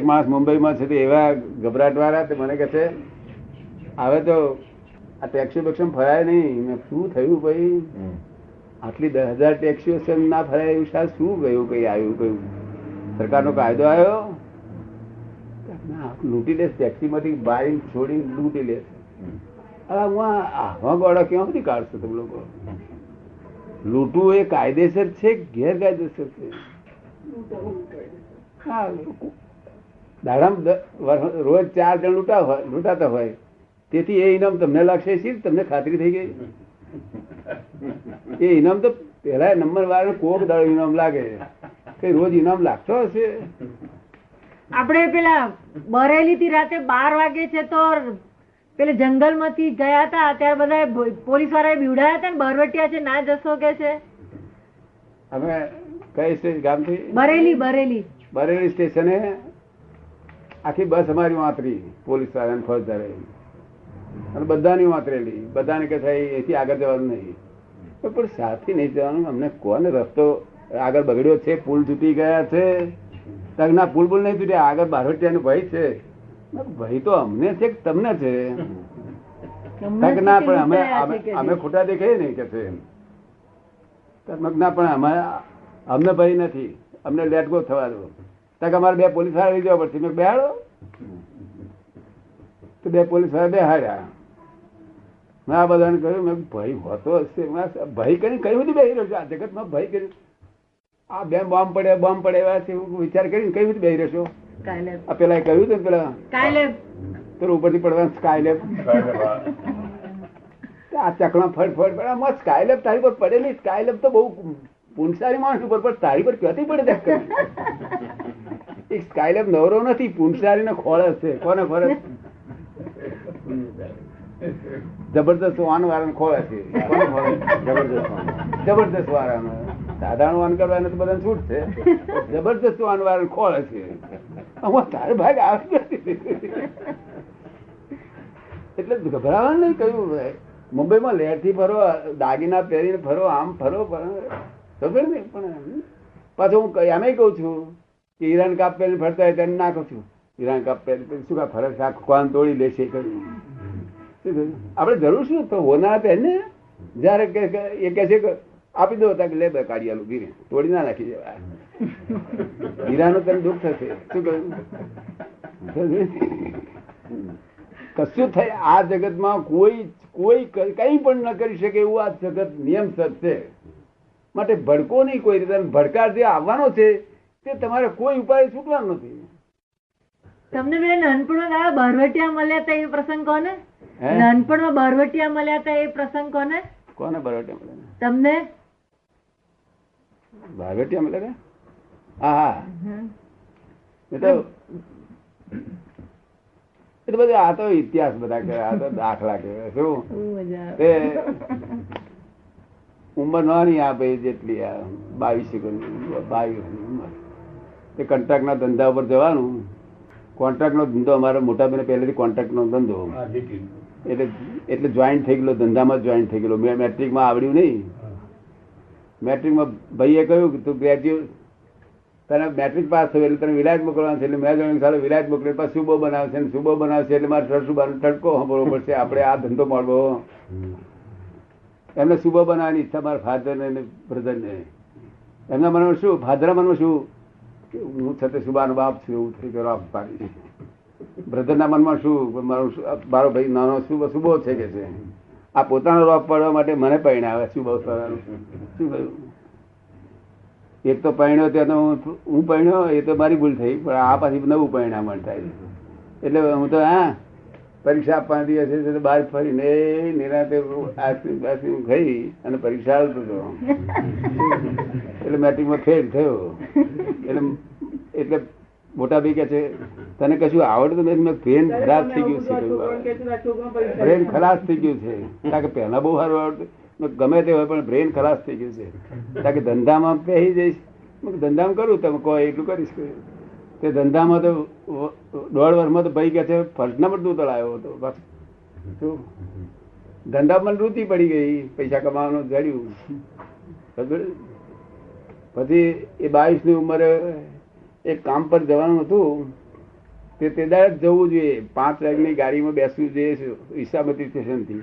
એક માણસ મુંબઈમાં છે તે એવા ગભરાટ વાળા તે મને કહે છે હવે તો આ ટેક્સી બેક્સી ફરાય નહીં. મેં શું થયું ભાઈ? આટલી દસ હજાર ટેક્સીઓ છે ના ફરાય એવું શાયદ શું ગયું કઈ આવ્યું કયું સરકારનો કાયદો આવ્યો. ના, લૂંટી લે ટેક્સીમાંથી બારી છોડી લૂંટી લેશ. હવે હું આવા ગોળા ક્યાંથી કાઢશો તમે લોકો? લૂંટવું એ કાયદેસર છે ગેરકાયદેસર છે? હા દાડામાં રોજ ચાર જણ લૂંટા હોય લૂંટાતા હોય. તેથી એ ઇનામ તમને લાગશે શી તમને ખાતરી થઈ ગઈ. એ ઇનામ તો પેલા નંબર વાર કોક દાડો ઇનામ લાગે. કઈ રોજ ઇનામ લાગતો હશે? આપણે પેલા બરેલી થી રાતે બાર વાગે છે તો પેલે જંગલમાંથી ગયા હતા ત્યારે બધા પોલીસવાળા બીવડાયા હતા ને? બરવટિયા છે ના જશો કે છે? અમે કઈ સ્ટેજ ગામથી? બરેલી બરેલી. બરેલી સ્ટેશને આખી બસ અમારી વાંતરી પોલીસ વાળાને ફોજદારે અને બધાની વાંતરેલી બધાને કે થાય એથી આગળ જવાનું નહીં. પણ સાથી નહીં જવાનું. અમને કોને રસ્તો આગળ બગડ્યો છે? પુલ તૂટી ગયા છે. ના પુલ પુલ નહીં તૂટ્યા. આગળ બારવટિયાનો ભય છે. ભય તો અમને છે કે તમને છે? ના પણ અમે અમે- ખોટા દેખાય નહીં કે છે ના પણ અમે અમને ભય નથી. અમને લેટ ગો થવા દો. અમારે બે પોલીસવાળા લઈ જવા પડશે. મેં બેહાડો. તો બે પોલીસવાળા બેહાડ્યા. મેં આ બધાને કહ્યું મેં ભય હોતો હશે. ભય કરી કઈ બધી બેહી રહ્યો છું. આ જગતમાં ભય કર્યું આ બે બોમ્બ પડે બોમ્બ પડે એવા છે. વિચાર કરીને કઈ બધી બેહી રહ્યો આ પેલા કહ્યું હતું પેલા? પેલું ઉપરથી પડવાનું સ્કાયલેબ. આ ચકણા ફટ ફટ પડે આમાં સ્કાયલેબ તારી પર પડેલી. સ્કાય લેબ તો બહુ પુનસારી માણસ ઉપર પણ તારી પર ક્યાંથી પડે એક સ્કાય નવરો નથી પુનસારી નો ખોળસ છે. કોને ખોળસ જબરદસ્ત વાન વાળાનો ખોળસ છે. કોને ખોળે જબરદસ્ત જબરદસ્ત વાળાનો સાધારણ વાન કરવાને તો બધાને છૂટ છે. જબરદસ્ત વાન વાળાને ખોળ છે. આમાં તારે ભાગ આવે નથી. એટલે ગભરાવાનું નહીં, કહ્યું મુંબઈમાં લહેરથી ફરો, દાગીના પહેરીને ફરો, આમ ફરો, પણ ખબર નહીં, પણ પાછું હું એમ કહું છું ઈરાન કાપે ફરતા હોય તેને ના કહું છું. ઈરાન કાપ શું કા ફરક છે? આ કોણ તોડી લેશે? આપણે જરૂર શું? તો હોના પહેરને જયારે કે કે એ કહે છે કે, આપી દો લે બે કાઢી આલું ગીરે. તોડી ના નાખી દેવા હીરાનું તને દુઃખ થશે. શું કહ્યું? કશું થાય? આ જગતમાં કોઈ કોઈ કંઈ પણ ન કરી શકે એવું આ જગત નિયમસર છે માટે ભડકો નહીં કોઈ રીતે. ભડકાર જે આવવાનો છે તે તમારે કોઈ ઉપાય છૂટવાનો નથી. તમને મેં નાનપણમાં બરવટિયા મળ્યા હતા એ પ્રસંગ કોને? નાનપણમાં બરવટિયા મળ્યા હતા એ પ્રસંગ કોને? કોને બરવટિયા મળ્યા તમને? બરવટિયા મળ્યા હા હા. બધું આ તો ઇતિહાસ બધા કે આ તો દાખલા કહેવાય શું. તે ઉંમર નાની આ ભાઈ જેટલી આ બાવીસ બાવીસ ઉંમર. તે કોન્ટ્રાક્ટ ના ધંધા ઉપર જવાનું. કોન્ટ્રાક્ટ નો ધંધો અમારો મોટા બેને પહેલેથી કોન્ટ્રાક્ટ નો ધંધો એટલે એટલે જોઈન્ટ થઈ ગયેલો ધંધામાં જોઈન્ટ થઈ ગયેલો. મેં મેટ્રિકમાં આવડ્યું નહીં. મેટ્રિકમાં ભાઈએ કહ્યું કે તું ગ્રેજ્યુએટ તને મેટ્રિક પાસ થયું એટલે તને વિલાયત મોકલવાનું છે. એટલે મેં જાણ્યું સારું વિલાયત મોકલે પછી શુભો બનાવશે ને શુભો બનાવશે એટલે મારે સુબાનો તડકો સાંભળવો પડશે. આપણે આ ધંધો મળવો. એમને શુભો બનાવવાની ઈચ્છા મારા ફાધર ને બ્રધરને એમના મનમાં શું? ફાધરા મનમાં શું? હું છતાં સુબાનો બાપ છું એવું થઈ ગયો પાડી. બ્રધરના મનમાં શું, મારો મારો ભાઈ નાનો શું બહુ છે કે છે? આ પોતાનો રોપ પાડવા માટે મને પરિણાવે બહુ સારું શું કહ્યું એક તો પરિણ્યો ત્યાં હું હું પરિણ્યો એ તો મારી ભૂલ થઈ, પણ આ પાછી નવું પરિણામણ થાય એટલે હું તો, હા પરીક્ષા આપવાની દિવસે બહાર ફરીને નિરાતે આઈસ્ક્રીમ બાઈસ્ક્રીમ ખાઈ અને પરીક્ષા આવતો હતો. એટલે મેટ્રિકમાં ફેલ થયો. એટલે એટલે મોટા ભાઈ કે છે તને કશું આવડતું નથી મેં બ્રેન ખરાબ થઈ ગયું છે. બ્રેન ખલાસ થઈ ગયું છે. કારણ કે પહેલા બહુ સારું આવડતું. ગમે તે હોય પણ બ્રેન ખલાસ થઈ ગયું છે. કારણ કે ધંધામાં પહેરી જઈશ. ધંધામાં કરું તમે કહો એટલું કરીશ. તે ધંધામાં તો દોઢ વર્ષમાં તો ભાઈ કે છે ફર્સ્ટ નંબર તું તો હતો, બસ. શું? ધંધામાં રૂતી પડી ગઈ, પૈસા કમાવાનું જડ્યું. પછી એ બાવીસની ઉંમરે એક કામ પર જવાનું હતું. તે તે દાડે જવું જોઈએ. પાંચ લાખની ગાડીમાં બેસવું જોઈએ ઈસામતી સ્ટેશનથી.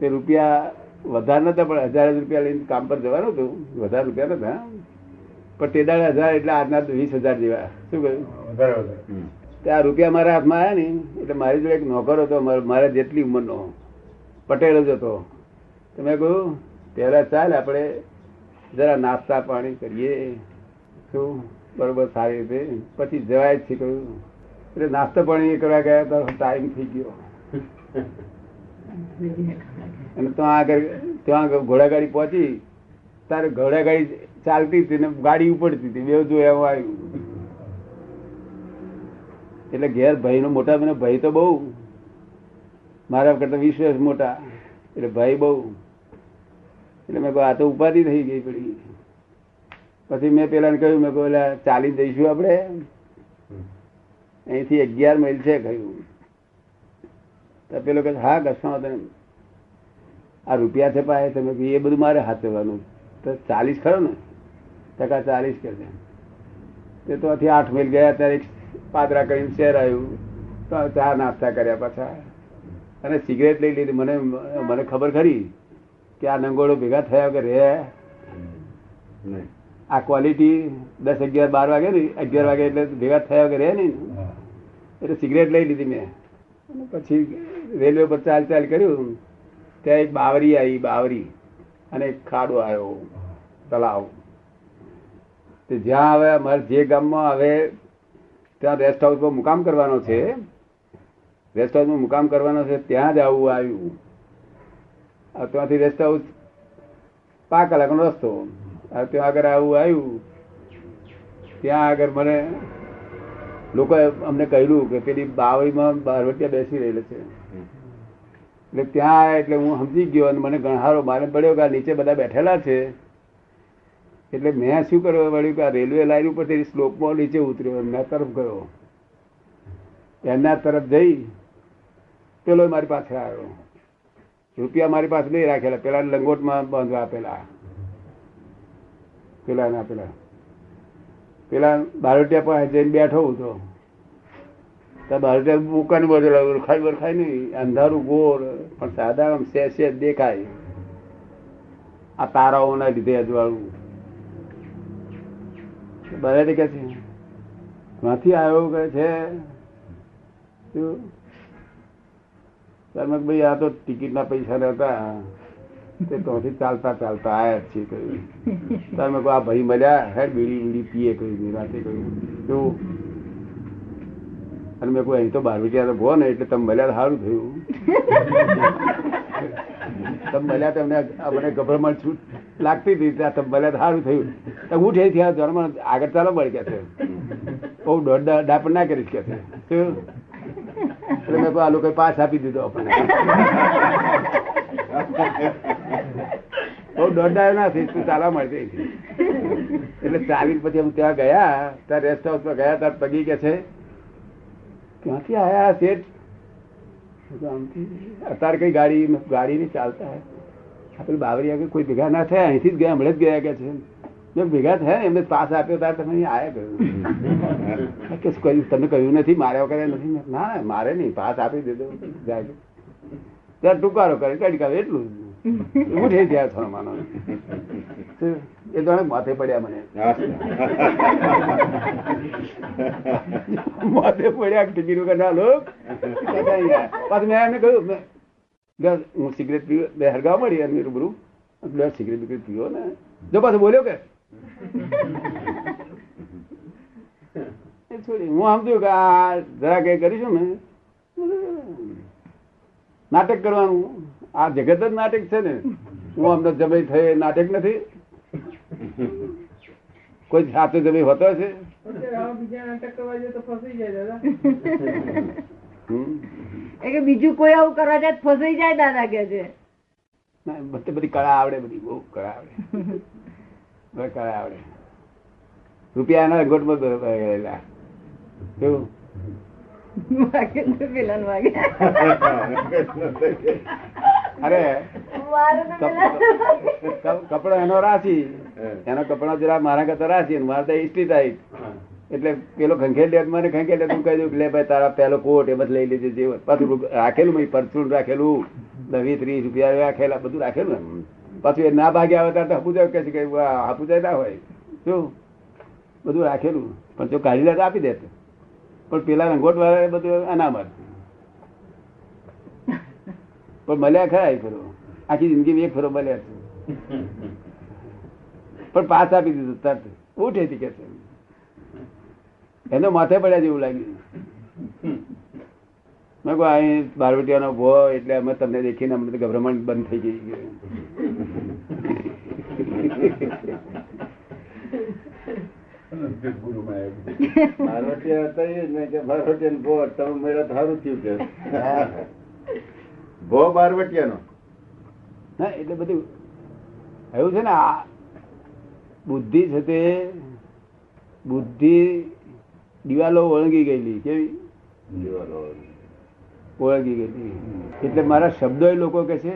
તે રૂપિયા વધારે નતા, પણ હજાર રૂપિયા લઈને કામ પર જવાનું હતું. વધારે રૂપિયા નતા. પણ તે દાડે હજાર એટલે આજના તો વીસ હજાર જેવા. શું કહ્યું? આ રૂપિયા મારા હાથમાં આવ્યા ને એટલે મારી જોડે એક નોકર હતો માર- મારા જેટલી ઉંમરનો. પટેલ જ હતો. તો મેં કહ્યું પહેલાં ચાલ આપણે જરા નાસ્તા પાણી કરીએ. શું? બરોબર સારી રીતે. પછી જવાય જ છે કહ્યું. એટલે નાસ્તો પાણી કરવા ગયા તો ટાઈમ થઈ ગયો. અને ત્યાં આગળ ત્યાં આગળ ઘોડાગાડી પહોંચી. તારે ઘોડાગાડી ચાલતી હતી ને ગાડી ઉપડતી હતી, બે જો એવું આવ્યું. એટલે ઘેર ભાઈ નો મોટા, મને ભાઈ તો બહુ. મારા કરતા વીસ વર્ષ મોટા. એટલે ભાઈ બહુ. એટલે મેં કહ્યું, આ તો ઉપાધિ થઈ ગઈ પડી પછી મેં પેલાને કહ્યું, મેં કહ્યું ચાલી ચાલીને જઈશું આપણે. અહીંથી અગિયાર માઇલ છે કહ્યું. તો પેલો કહે, હા, કશો તને આ રૂપિયા છે પાસે તમે એ બધું મારે હાથવાનું તો ચાલીસ ખરો ને? ટકા ચાલીસ કે તે તો અહીંથી આઠ મિલ ગયા ત્યારે પાદરા કરીને શહેર આવ્યું. તો ચા નાસ્તા કર્યા પાછા. અને સિગરેટ લઈ લીધી. મને મને ખબર ખરી કે આ નંગોળો ભેગા થયા વગર રહે. નહીં. આ ક્વોલિટી દસ અગિયાર બાર વાગે ને અગિયાર વાગે એટલે ભેગા થયા વગર રહે નહીં. એટલે સિગરેટ લઈ લીધી મેં. પછી રેલવે પર ચાલ ચાલ કર્યું. ત્યાં એક બાવરી આવી બાવરી. અને એક ખાડો આવ્યો. તળાવ. તે જ્યાં હવે અમારે જે ગામમાં હવે ત્યાં રેસ્ટ હાઉસમાં મુકામ કરવાનો છે. રેસ્ટ હાઉસમાં મુકામ કરવાનો છે, ત્યાં જ આવું આવ્યું. ત્યાંથી રેસ્ટ હાઉસ પાંચ કલાકનો રસ્તો. ત્યાં આગળ આવું આવ્યું. ત્યાં આગળ મને લોકોએ અમને કહ્યું કે પેલી બાવળીમાં બારવટિયા બેસી રહેલી છે. એટલે ત્યાં એટલે હું સમજી ગયો અને મને ગણહારો મારે પડ્યો કે નીચે બધા બેઠેલા છે. એટલે મેં શું કરવા વળ્યું કે આ રેલવે લાઈન ઉપર તેની સ્લોપમાં નીચે ઉતર્યો. એમના તરફ ગયો. એમના તરફ જઈ પેલો મારી પાસે આવ્યો. રૂપિયા મારી પાસે નહીં રાખેલા. પેલા લંગોટમાં બાંધવા આપેલા. પેલા ના પેલા પેલા બારોટિયા પાસે જઈને બેઠો હું તો બારોટિયા મૂકાની બધે ઓળખાય વરખાય નહીં. અંધારું ગોળ પણ સાદા આમ સે દેખાય. આ તારાઓના લીધે અજવાળું. બરાબર કે છે ક્યાંથી આવ્યો કે છે? ત્યારે ભાઈ, આ તો ટિકિટના પૈસા નતા તે ત્યાંથી ચાલતા ચાલતા આયા છીએ. કહ્યું. તમે આ ભાઈ મળ્યા હે, બીડી બીડી પીએ. કહ્યું, રાતે કહ્યું. કેવું અને મેં કોઈ અહીં તો બાર વાગ્યા તો ભો ને, એટલે તમે મળ્યા સારું થયું. તમે મળ્યા તમને મને ગભરામણ છૂટ લાગતી હતી ત્યાં તમે મળ્યા સારું થયું. હું ઠેર થયા જન્મ આગળ ચાલો મળી કે છે. બહુ દોઢ ડાપણ ના કરીશ કે છે. એટલે મેં આ લોકો પાસ આપી દીધો આપણને. બહુ દોઢ ના થઈ, તું ચાલવા મળતી એટલે ચાલી પછી અમે ત્યાં ગયા, ત્યાં રેસ્ટ હાઉસમાં ગયા, ત્યાં પગી કે છે. ક્યાંથી આયા શેઠ. અત્યારે કઈ ગાડી ગાડી નહીં ચાલતા હે આપણે બાવરી આગળ કોઈ ભેગા ના થયા અહીંથી જ ગયા હમણાં જ ગયા કે છે મેં ભેગા થયા એમને પાસ આપ્યો ત્યારે તમે અહીં આયા ગયું કે કહ્યું તમે કહ્યું નથી માર્યા વગર નથી ના મારે નહીં પાસ આપી દીધો જાય ત્યાં ટુકારો કરે કડકાવે એટલું. ઉઠે ત્યાં થોડો માનો એ તો માથે પડ્યા મને. માથે પડ્યા ટિકિટ વગર ના, લોક? પાછું મેં એમને કહ્યું હું સિગરેટ પીવો બે હરગાવ મળી એમની રૂબરૂ. સિગરેટ બિગરેટ પીવો ને. જો પાછો બોલ્યો કે? હું સમજુ કે આ જરા કઈ કરીશું ને. નાટક કરવાનું. આ જગત જ નાટક છે ને. હું અમને જમાઈ થઈ, નાટક નથી. કોઈ સાથે તમે હોતો છે? બીજું કોઈ આવું કરવા જાય ફસાઈ જાય દાદા કે છે. બધી કળા આવડે બધી બહુ કળા આવડે. કળા આવડે. રૂપિયા એના બ- ગયેલા કેવું? અરે કપડો એનો રાશી. એનો કપડા જરા મારા કરતા અને મારે તો ઇસ્ત્રી ટાઈટ એટલે પેલો ખંખેર મને ખંખેર તું કહી દઉં કે લે ભાઈ તારા પેલો કોટ એ બધું લઈ લેજે જે પાછું રાખેલું મેં પરચુન રાખેલું. દવી ત્રીસ રૂપિયા રાખેલા બધું રાખેલું. પાછું એ ના ભાગે આવે ત્યારે હાપુજાય કે છે કે હાપુજાય ના હોય. શું? બધું રાખેલું. પણ જો કાઢી લે તો આપી દે પણ પેલા રંગોટ વાળા બધું અનામત. પણ મળ્યા ખરા એ ફરો. આખી જિંદગી એક ફરો મળ્યા છે. પણ પાસ આપી દીધું તરત. બહુ કે છે. એનો માથે પડ્યા જેવું લાગ્યું. મેં કહું અહીં બારવટીયાનો ભો એટલે અમે તમને દેખીને અમને ગભરામણ બંધ થઈ ગઈ ભો હા એટલે બધું. એવું છે ને આ બુદ્ધિ છે તે બુદ્ધિ દિવાલો ઓળંગી ગયેલી કેવી? દિવાલો. ઓળંગી ગયેલી. એટલે મારા શબ્દો એ લોકો કે છે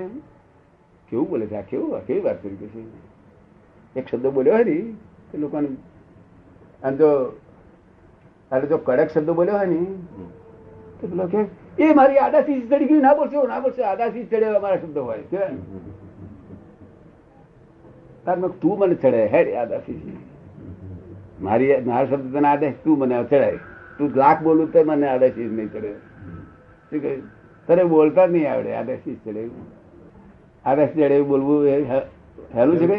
કેવું બોલે છે? આ કેવું આ કેવી વાત કરી છે? એક શબ્દ બોલ્યો હોય ને એ લોકોને આમ જો એટલે જો કડક શબ્દ બોલ્યો હોય ને તો પેલો કે એ મારી આડાથી ચડી ગયું ના બોલશો ના બોલશો આડાથી ચડ્યો મારા શબ્દ હોય. કેવા? તાર મેં તું મને ચડે હેડ આદાસી મારી મારા શબ્દ તને આદેશ, તું મને ચડાય તું લાખ બોલું તો મને આદેશી નહીં ચડે શું કહ્યું? તને બોલતા જ નહીં આવડે આદેશી જ ચડે આદેશ ચડે બોલવું હેલું છે ને.